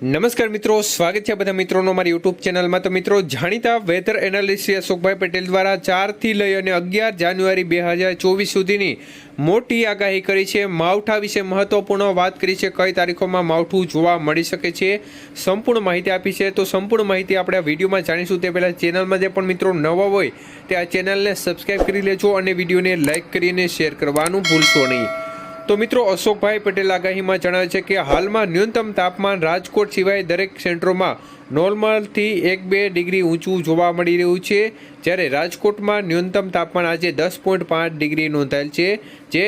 નમસ્કાર મિત્રો, સ્વાગત છે બધા મિત્રોનો મારી યુટ્યુબ ચેનલમાં. તો મિત્રો, જાણીતા વેધર એનાલિસ્ટ અશોકભાઈ પટેલ દ્વારા ચારથી લઈ અને અગિયાર જાન્યુઆરી બે હજાર ચોવીસ સુધીની મોટી આગાહી કરી છે. માવઠા વિશે મહત્વપૂર્ણ વાત કરી છે. કઈ તારીખોમાં માવઠું જોવા મળી શકે છે, સંપૂર્ણ માહિતી આપી છે. તો સંપૂર્ણ માહિતી આપણે આ વિડીયોમાં જાણીશું. તે પહેલાં ચેનલમાં જે પણ મિત્રો નવા હોય, તે આ ચેનલને સબસ્ક્રાઈબ કરી લેજો અને વિડીયોને લાઇક કરીને શેર કરવાનું ભૂલશો નહીં. તો મિત્રો અશોકભાઈ પટેલ આગાહીમાં જણાવે છે કે હાલમાં ન્યૂનતમ તાપમાન રાજકોટ સિવાય દરેક સેન્ટરોમાં નોર્મલથી એક બે ડિગ્રી ઊંચું જોવા મળી રહ્યું છે, જ્યારે રાજકોટમાં ન્યૂનતમ તાપમાન આજે દસ પોઈન્ટ પાંચ ડિગ્રી નોંધાયેલ છે, જે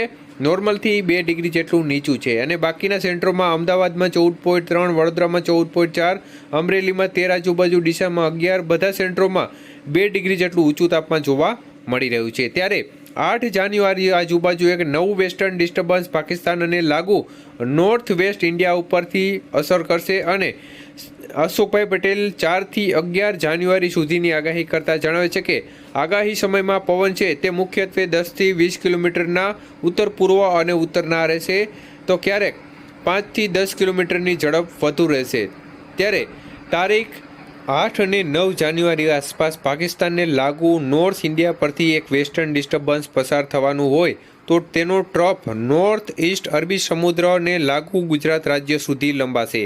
નોર્મલથી બે ડિગ્રી જેટલું નીચું છે. અને બાકીના સેન્ટરોમાં અમદાવાદમાં ચૌદ પોઈન્ટ ત્રણ, વડોદરામાં ચૌદ પોઈન્ટ ચાર, અમરેલીમાં તેર, આજુબાજુ ડીસામાં અગિયાર, બધા સેન્ટરોમાં બે ડિગ્રી જેટલું ઊંચું તાપમાન જોવા મળી રહ્યું છે. ત્યારે આઠ જાન્યુઆરી આજુબાજુ એક નવું વેસ્ટર્ન ડિસ્ટર્બન્સ પાકિસ્તાન અને લાગુ નોર્થ વેસ્ટ ઇન્ડિયા ઉપરથી અસર કરશે અને અશોકભાઈ પટેલ ચારથી અગિયાર જાન્યુઆરી સુધીની આગાહી કરતા જણાવે છે કે આગાહી સમયમાં પવન છે તે મુખ્યત્વે દસથી વીસ કિલોમીટરના ઉત્તર પૂર્વ અને ઉત્તરના રહેશે. તો ક્યારેક પાંચથી દસ કિલોમીટરની ઝડપ વધુ રહેશે. ત્યારે તારીખ આઠ અને નવ જાન્યુઆરી આસપાસ પાકિસ્તાનને લાગુ નોર્થ ઇન્ડિયા પરથી એક વેસ્ટર્ન ડિસ્ટર્બન્સ પસાર થવાનું હોય તો તેનો ટ્રફ નોર્થ ઇસ્ટ અરબી સમુદ્રને લાગુ ગુજરાત રાજ્ય સુધી લંબાશે.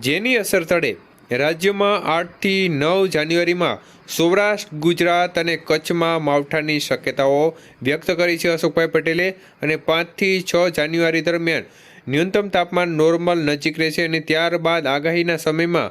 જેની અસર તળે રાજ્યમાં આઠથી નવ જાન્યુઆરીમાં સૌરાષ્ટ્ર, ગુજરાત અને કચ્છમાં માવઠાની શક્યતાઓ વ્યક્ત કરી છે અશોકભાઈ પટેલે અને પાંચથી છ જાન્યુઆરી દરમિયાન ન્યૂનતમ તાપમાન નોર્મલ નજીક રહેશે અને ત્યારબાદ આગાહીના સમયમાં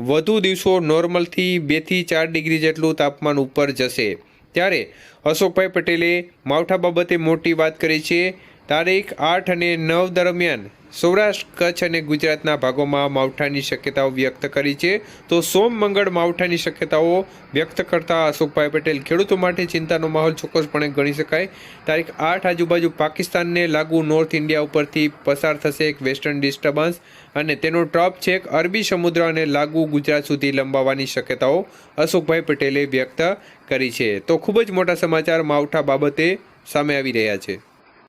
વધુ દિવસો નોર્મલથી બેથી ચાર ડિગ્રી જેટલું તાપમાન ઉપર જશે. ત્યારે અશોકભાઈ પટેલે માવઠા બાબતે મોટી વાત કરી છે. તારીખ આઠ અને નવ દરમિયાન સૌરાષ્ટ્ર, કચ્છ અને ગુજરાતના ભાગોમાં માવઠાની શક્યતાઓ વ્યક્ત કરી છે. તો સોમ, મંગળ માવઠાની શક્યતાઓ વ્યક્ત કરતા અશોકભાઈ પટેલ ખેડૂતો માટે ચિંતાનો માહોલ ચોક્કસપણે ગણી શકાય. તારીખ આઠ આજુબાજુ પાકિસ્તાનને લાગુ નોર્થ ઇન્ડિયા ઉપરથી પસાર થશે એક વેસ્ટર્ન ડિસ્ટર્બન્સ અને તેનો ટ્રપ છેક અરબી સમુદ્ર અને લાગુ ગુજરાત સુધી લંબાવવાની શક્યતાઓ અશોકભાઈ પટેલે વ્યક્ત કરી છે. તો ખૂબ જ મોટા સમાચાર માવઠા બાબતે સામે આવી રહ્યા છે.